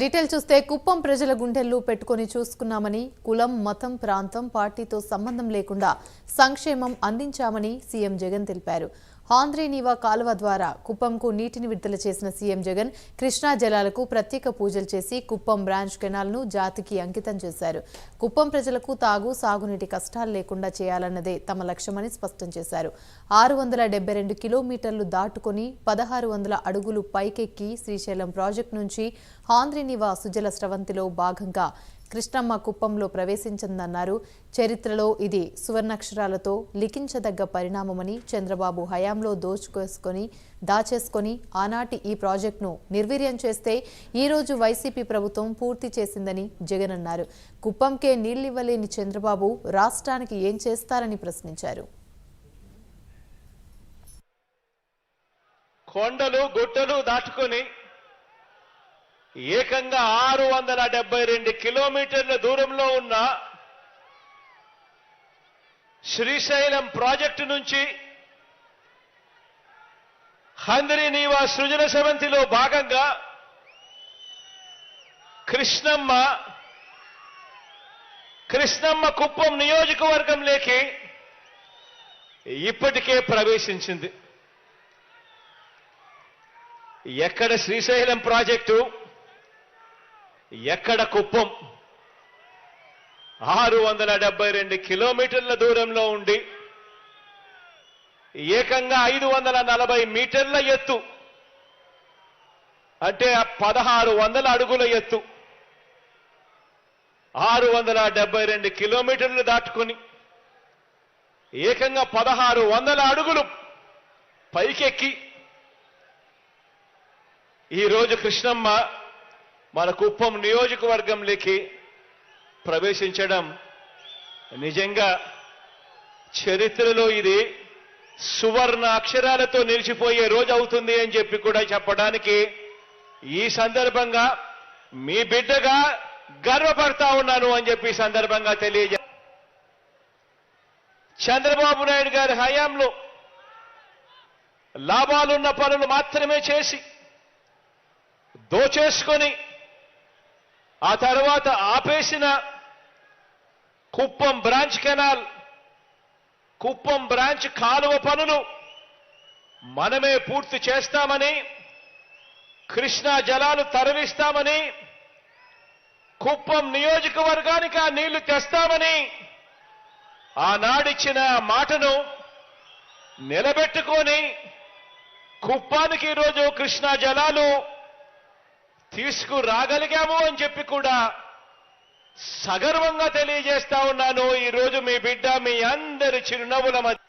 Detail చూస్తే కుప్పం ప్రజల గుండెల్లో పెట్టుకొని చూసుకున్నామని కులం మతం ప్రాంతం పార్టీతో సంబంధం లేకుండా సంక్షేమం అందించామని సీఎం జగన్ తెలిపారు. హాంద్రీనీవా కాలువ ద్వారా కుప్పంకు నీటిని విడుదల చేసిన సీఎం జగన్ కృష్ణా జలాలకు ప్రత్యేక పూజలు చేసి కుప్పం బ్రాంచ్ కెనాల్ను జాతికి అంకితం చేశారు. కుప్పం ప్రజలకు తాగు సాగునీటి కష్టాలు లేకుండా చేయాలన్నదే తమ లక్ష్యమని స్పష్టం చేశారు. ఆరు వందల డెబ్బై రెండు కిలోమీటర్లు దాటుకొని పదహారు వందల అడుగులు పైకెక్కి శ్రీశైలం ప్రాజెక్టు నుంచి హాంద్రీనివా సుజల స్రవంతిలో భాగంగా కృష్ణమ్మ కుప్పంలో ప్రవేశించిందన్నారు. చరిత్రలో ఇది సువర్ణాక్షరాలతో లిఖించదగ్గ పరిణామమని చంద్రబాబు హయాంలో దోచుకేసుకొని దాచేసుకొని ఆనాటి ఈ ప్రాజెక్టును నిర్వీర్యం చేస్తే ఈ రోజు వైసీపీ ప్రభుత్వం పూర్తి చేసిందని జగన్ అన్నారు. కుప్పంకే నీళ్ళివ్వలేని చంద్రబాబు రాష్ట్రానికి ఏం చేస్తారని ప్రశ్నించారు. కొండలు గుట్టలు దాటుకొని ఏకంగా ఆరు వందల డెబ్బై రెండు కిలోమీటర్ల దూరంలో ఉన్న శ్రీశైలం ప్రాజెక్టు నుంచి హంద్రి నీవా సృజన సమంతిలో భాగంగా కృష్ణమ్మ కృష్ణమ్మ కుప్పం నియోజకవర్గంలోకి ఇప్పటికే ప్రవేశించింది. ఎక్కడ శ్రీశైలం ప్రాజెక్టు ఎక్కడ కుప్పం? ఆరు వందల డెబ్బై రెండు కిలోమీటర్ల దూరంలో ఉండి ఏకంగా ఐదు వందల నలభై మీటర్ల ఎత్తు. అంటే పదహారు వందల అడుగుల ఎత్తు. ఆరు వందల డెబ్బై రెండు కిలోమీటర్లు దాటుకుని ఏకంగా పదహారు వందల అడుగులు పైకెక్కి. ఈరోజు కృష్ణమ్మ మన కుప్పం నియోజకవర్గంలోకి ప్రవేశించడం నిజంగా చరిత్రలో ఇది సువర్ణ అక్షరాలతో నిలిచిపోయే రోజు అవుతుంది అని చెప్పి కూడా చెప్పడానికి ఈ సందర్భంగా మీ బిడ్డగా గర్వపడతా ఉన్నాను అని చెప్పి సందర్భంగా తెలియజే చంద్రబాబు నాయుడు గారి హయాంలో లాభాలున్న పనులు మాత్రమే చేసి దోచేసుకొని ఆ తర్వాత ఆపేసిన Kuppam branch canal Kuppam branch కాలువ పనులు మనమే పూర్తి చేస్తామని కృష్ణా జలాలు తరలిస్తామని కుప్పం నియోజకవర్గానికి ఆ నీళ్ళు తెస్తామని ఆనాడిచ్చిన మాటను నిలబెట్టుకొని కుప్పానికి ఈరోజు కృష్ణా జలాలు తీసుకురాగలిగాము అని చెప్పి కూడా సగర్వంగా తెలియజేస్తా ఉన్నాను. ఈ రోజు మీ బిడ్డ మీ అందరి చిరునవ్వుల మధ్య